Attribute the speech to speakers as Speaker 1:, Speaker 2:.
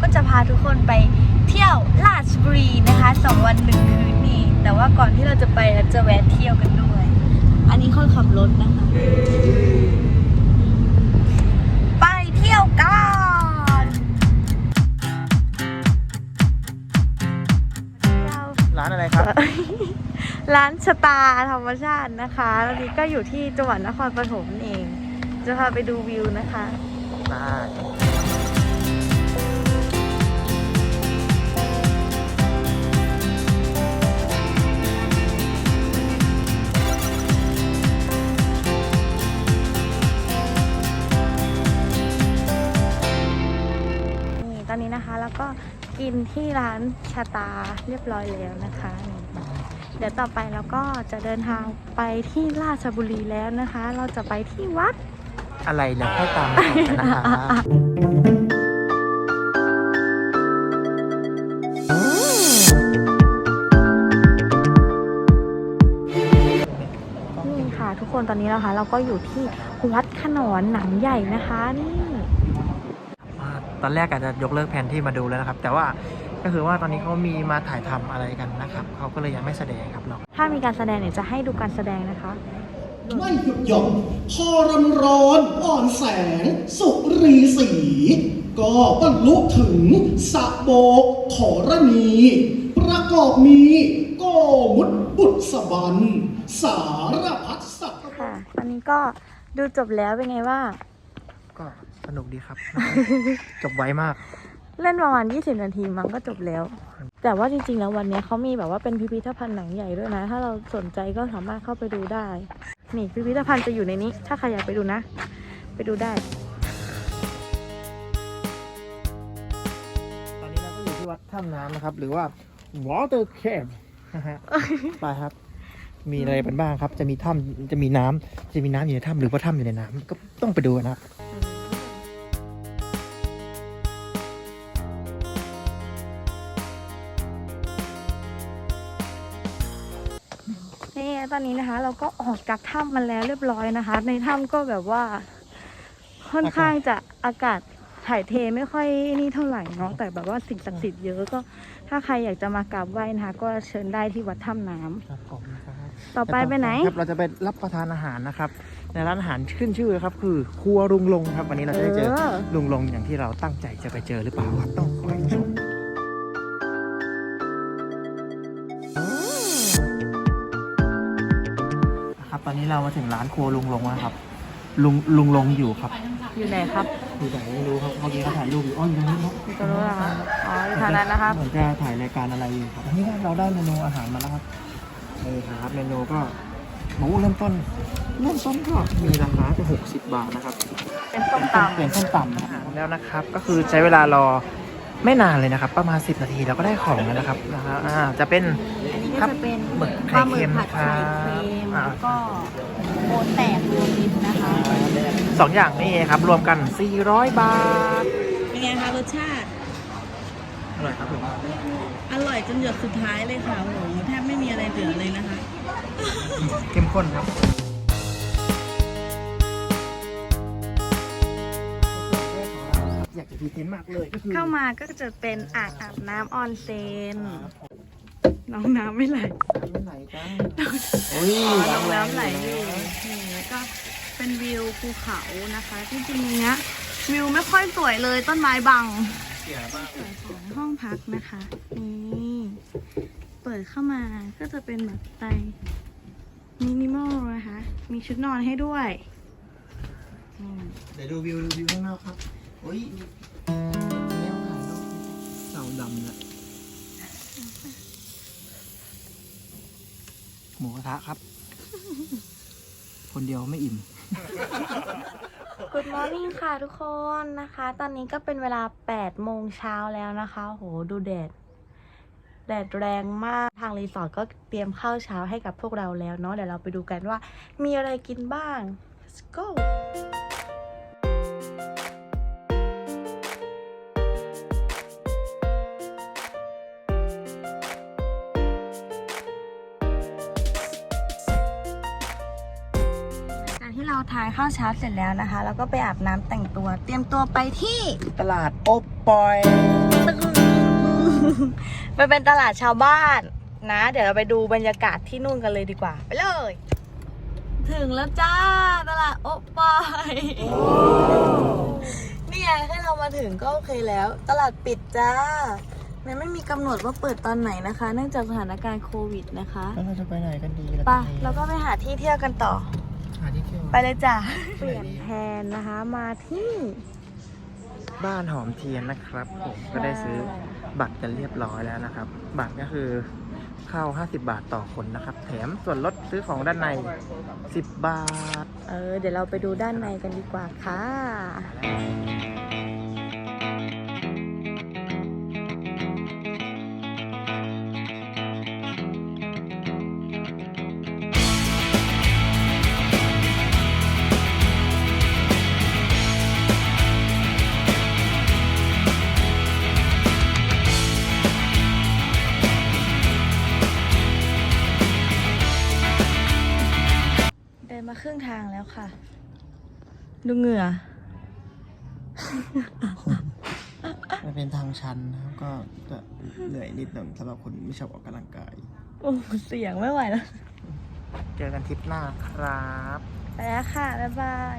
Speaker 1: ก็จะพาทุกคนไปเที่ยวราชบุรีนะคะสองวันหนึ่งคืนนี้แต่ว่าก่อนที่เราจะไปเราจะแวะเที่ยวกันด้วย อันนี้คนขับรถนะคะไปเที่ยวกัน
Speaker 2: ร้านอะไรครับ
Speaker 1: ร้านชะตาธรรมชาตินะคะตอนนี้ก็อยู่ที่จังหวัดนครปฐมนั่นเอง จะพาไปดูวิวนะคะ
Speaker 2: ได้
Speaker 1: ตอนนี้นะคะ แล้วก็กินที่ร้านชาตาเรียบร้อยแล้วนะคะนี่เดี๋ยวต่อไปเราก็จะเดินทางไปที่ราชบุรีแล้วนะคะ เราจะไปที่วัด
Speaker 2: อะไรเดี๋ยวค่อยตามมาต่อกันนะคะ
Speaker 1: นี่ค่ะทุกคนตอนนี้นะคะ เราก็อยู่ที่วัดขนอนหนังใหญ่นะคะนี่
Speaker 2: ว่า ตอนแรกอาจจะยกเลิกแผนที่มาดูแล้วนะครับ แต่ว่าก็คือว่าตอนนี้เขามีมาถ่ายทำอะไรกันนะครับเขาก็เลยยังไม่แสดงครับเรา
Speaker 1: ถ้ามีการแสดงเนี่ยจะให้ดูการแสดงนะคะ
Speaker 3: ไม่หยุดหย่อนพอรำร้อนอ่อนแสง สุรีสี ก็บรรลุถึงสะโบกขอรณี ประกอบมีโกมุดบุตรสบัน สารพัดสัตว์
Speaker 1: ค่ะตอนนี้ก็ดูจบแล้วเป็นไงว่าง
Speaker 2: ก็ สนุกดีครับ จบไวมาก
Speaker 1: เล่นประมาณ 20 นาทีมันก็จบแล้ว แต่ว่าจริงๆแล้ววันเนี้ยเขามีแบบว่าเป็นพิพิธภัณฑ์หนังใหญ่ด้วยนะ ถ้าเราสนใจก็สามารถเข้าไปดูได้ นี่พิพิธภัณฑ์จะอยู่ในนี้ ถ้าใครอยากไปดูนะ ไปดูได้
Speaker 2: ตอนนี้เราก็อยู่ที่วัดถ้ำน้ำนะครับ หรือว่า water cave นะฮะไปครับ มีอะไรเป็นบ้างครับ จะมีถ้ำจะมีน้ำจะมีน้ำอยู่ในถ้ำหรือว่าถ้ำอยู่ในน้ำก็ต้องไปดูนะครับ
Speaker 1: ตอนนี้นะคะ เราก็ออกจากถ้ำมาแล้วเรียบร้อยนะคะ ในถ้ำก็แบบว่า ค่อนข้างจะอากาศถ่ายเทไม่ค่อยนี่เท่าไหร่เนาะแต่แบบว่าสิ่งศักดิ์สิทธิ์เยอะก็ ถ้าใครอยากจะมากราบไหว้นะคะ ก็เชิญได้ที่วัดถ้ำน้ำ
Speaker 2: ครับผมนะครับ
Speaker 1: ต่อไปไปไหน
Speaker 2: ครับเราจะไปรับประทานอาหารนะครับ ในร้านอาหารขึ้นชื่อครับ คือครัวลุงลงครับ วันนี้เราจะได้เจอ
Speaker 1: เออ
Speaker 2: ลุงลงอย่างที่เราตั้งใจจะไปเจอหรือเปล่าครับต้องคอยชม ครับตอนนี้เรามาถึงร้านครัวลุงลงแล้วครับ ลุงลุงลงอยู่ครับ
Speaker 1: อยู่ไหนครับ
Speaker 2: อยู่ไหนไม่รู้ครับเมื่อกี้เขาถ่ายรูปอยู่อ๋ออยู่ตรงนี้ครับ
Speaker 1: อยู่ตรงนู้นเหรอคะอ๋ออยู่ทางนั้นนะครับ
Speaker 2: เหมือนจะถ่ายรายการอะไรอยู่ครับอันนี้เราได้เมนูอาหารมาแล้วครับนี่ครับเมนูก็หมูเริ่มต้นเริ่มต้นก็มีราคาจะ60บาทนะครับ
Speaker 1: เป็นส้มตำ
Speaker 2: เป็นส้มตำนะครับแล้วนะครับ ก็คือใช้เวลารอไม่นานเลยนะครับ ประมาณ 10 นาทีเราก็ได้ของแล้วนะครับนะครับอ่าจะเป็น
Speaker 1: อันนี้
Speaker 2: ครั
Speaker 1: ก็
Speaker 2: บ
Speaker 1: จะเป็น
Speaker 2: หมึก
Speaker 1: ป
Speaker 2: ไข่
Speaker 1: ลาหมึ
Speaker 2: เค็
Speaker 1: ก
Speaker 2: ม
Speaker 1: ผัดไข่เค็ม
Speaker 2: อ่า
Speaker 1: แล้วก็โบแตกรวมมิตรนะคะ
Speaker 2: สองอย่างนี่ครับ รวมกัน 400 บาท
Speaker 4: เป็นไงคะรสชาติ
Speaker 2: อร่อยครับผม
Speaker 4: อร่อยจนหยดสุดท้ายเลยค่ะโอ้โหแทบไม่มีอะไรเหลือเลยนะคะ
Speaker 2: เข้มข้นครับ อยากจะพรีเซนต์มากเลยก็คือ
Speaker 1: เข้ามาก็จะเป็นอ่างอาบน้ำออนเซน น้องน้ำไม่ไหล
Speaker 2: น้ำไหลจ้าโอ้ย
Speaker 1: น้องน้ำไหลอยู่นี่แล้วก็เป็นวิวภูเขานะคะจริงๆเนี้ยวิวไม่ค่อยสวยเลยต้นไม้บัง
Speaker 2: เสียบ้าง
Speaker 1: ส่วนของห้องพักนะคะนี่เปิดเข้ามาก็จะเป็นแบบสไตล์มินิมอลนะคะ มีชุดนอนให้ด้วยอืม
Speaker 2: เดี๋ยวดูวิวดูวิวข้างนอกครับโอ้ยแนวขายนอกเสาดำนะ หมูกระทะครับ คนเดียวไม่อิ่ม
Speaker 1: Good morning ค่ะทุกคนนะคะ ตอนนี้ก็เป็นเวลา 8 โมงเช้าแล้วนะคะโหดูแดด แดดแรงมาก ทางรีสอร์ทก็เตรียมข้าวเช้าให้กับพวกเราแล้วเนาะ เดี๋ยวเราไปดูกันว่ามีอะไรกินบ้าง let's go ที่เราทานข้าวเช้าเสร็จแล้วนะคะ แล้วก็ไปอาบน้ำแต่งตัว เตรียมตัวไปที่
Speaker 2: ตลาดโอปอย
Speaker 1: มันเป็นตลาดชาวบ้านนะ เดี๋ยวเราไปดูบรรยากาศที่นู่นกันเลยดีกว่า ไปเลย ถึงแล้วจ้าตลาดโอปายนี่ไงแค่เรามาถึงก็โอเคแล้ว ตลาดปิดจ้ามันไม่มีกำหนดว่าเปิดตอนไหนนะคะ เนื่องจากสถานการณ์โควิดนะคะ
Speaker 2: แล้วเราจะไปไหนกันดี
Speaker 1: ไปเราก็ไปหาที่เที่ยวกันต่อ
Speaker 2: หาที่เที่ยว
Speaker 1: ไปเลยจ้ะ เปลี่ยนแผนนะคะมาที่
Speaker 2: บ้านหอมเทียนนะครับ ผมก็ได้ซื้อบัตรกันเรียบร้อยแล้วนะครับ บัตรก็คือเข้า 50 บาทต่อคนนะครับ แถมส่วนลดซื้อของด้านใน 10 บาท
Speaker 1: เออ เดี๋ยวเราไปดูด้านในกันดีกว่าค่ะ ค่ะ ดูเหงื่อ
Speaker 2: มันเป็นทางชันนะครับก็จะเหนื่อยนิดหนึ่งสำหรับคนไม่ชอบออกกำลังกาย
Speaker 1: โอ้เสียงไม่ไหวแล้ว
Speaker 2: เจอกันทริปหน้าครับ
Speaker 1: ไปแล้วค่ะ บ๊ายบาย